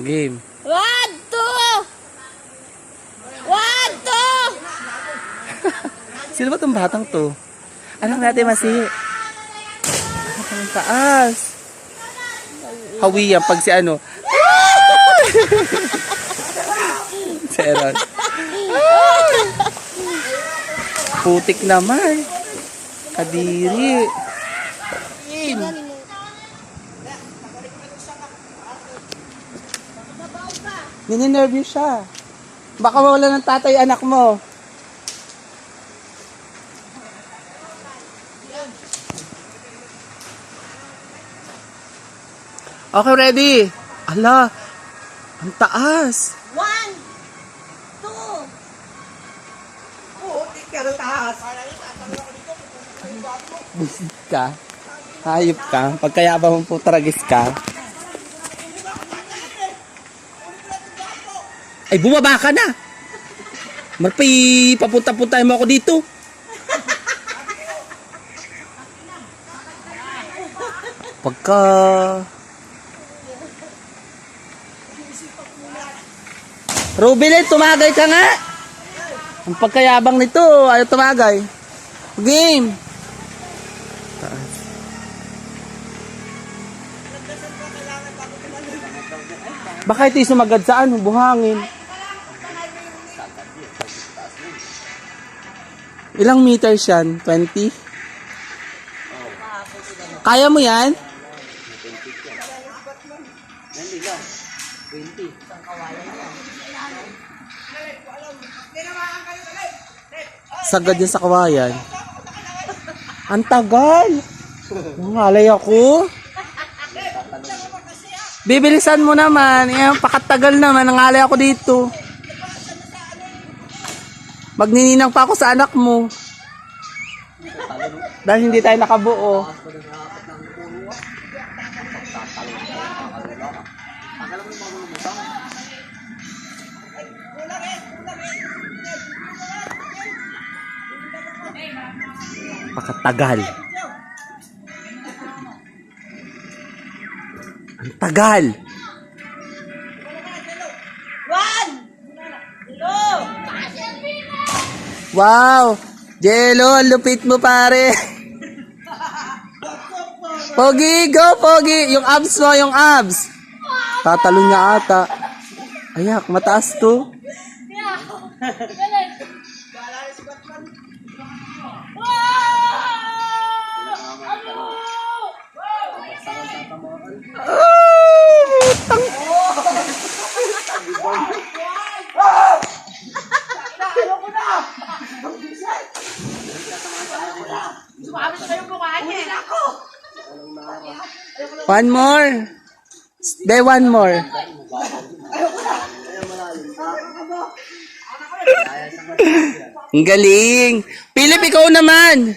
game. One, two! One, two! Sino ba tong batang to? Anak natin masi. Ang taas. Hawi yan pag si ano. si Aaron. Putik naman. Kadiri. Nininervous siya. Baka mawala ng tatay anak mo. Okay, ready? Ala, ang taas. One, two! Busit ka. Hayop ka. Pagkayabang mo po tragis ka. Ay, bumaba ka na. Marpi, papunta-puntahin mo ako dito. Pagka... Rubilin, tumagay ka nga. Ang pagkayabang nito, ayaw tumagay. Game. Taas. Baka ito yung sumagad sa ano, buhangin. Ilang meters yan? 20? Kaya mo yan? Sagad yan sa kawayan. Ang tagal. Ngalay ako. Bibilisan mo naman. Yan, pakatagal naman. Nangalay ako dito. Magnininang pa ako sa anak mo. Dahil hindi tayo nakabuo. Pakatagal. Ang tagal. Wow! Jello, ang lupit mo pare. Pogi, go Pogi! Yung abs mo, yung abs. Tatalon niya ata. Ayak, mataas to. One more. Be one more. Ang galing. Philip, ikaw naman.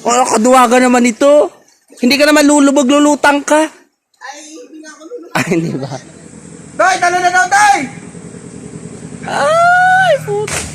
Oh, kaduwaga naman ito. Hindi ka naman lulubog, lulutang ka. Ay, hindi ba? Tay, talo na daw, tay! Ay, puta.